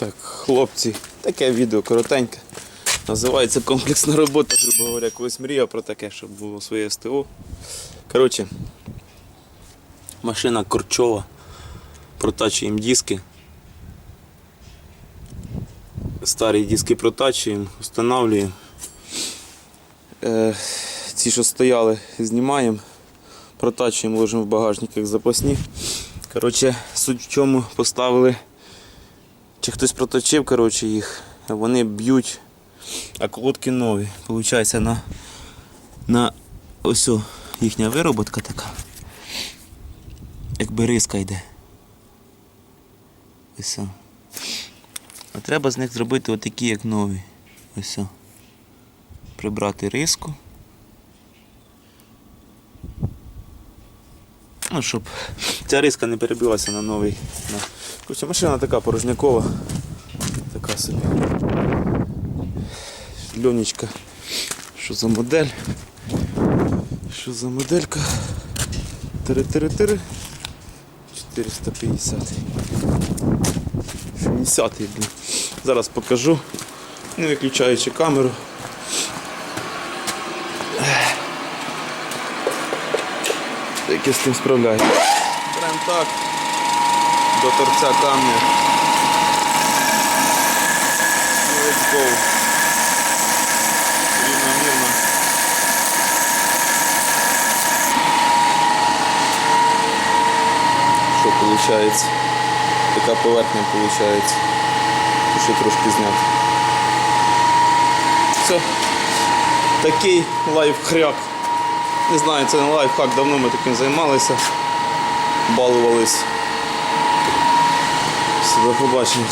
Так, хлопці, таке відео коротеньке. Називається комплексна робота, грубо говоря, колись мріяв про таке, щоб було своє СТО. Коротше, машина корчова, протачуємо диски. Старі диски протачуємо, встановлюємо. Е, ці, що стояли, знімаємо, протачуємо, ложимо в багажник як запасні. Коротше, суть в чому поставили чи хтось проточив коротше, їх, вони б'ють, а колодки нові. Получається на, на ось їхня вироботка така. Якби риска йде. Ось. А треба з них зробити отакі, як нові. Ось. Прибрати риску. Ну, щоб ця риска не перебилася на новий. На... Короче, машина така порожнякова. Така собі. Льонечка. Що за модель? Що за моделька? Тири-тири-тири. 450. 60 блін. Зараз покажу, не виключаючи камеру. Як я з тим справляюсь. Прям так. До торця камня. Ну, Let's go. Рівномірно. Що виходить? Така поверхня виходить. Ще трошки зняти. Все. Такий лайфхряк. Не знаю, це не лайфхак, давно ми таким займалися, балувались. Все, до побачення.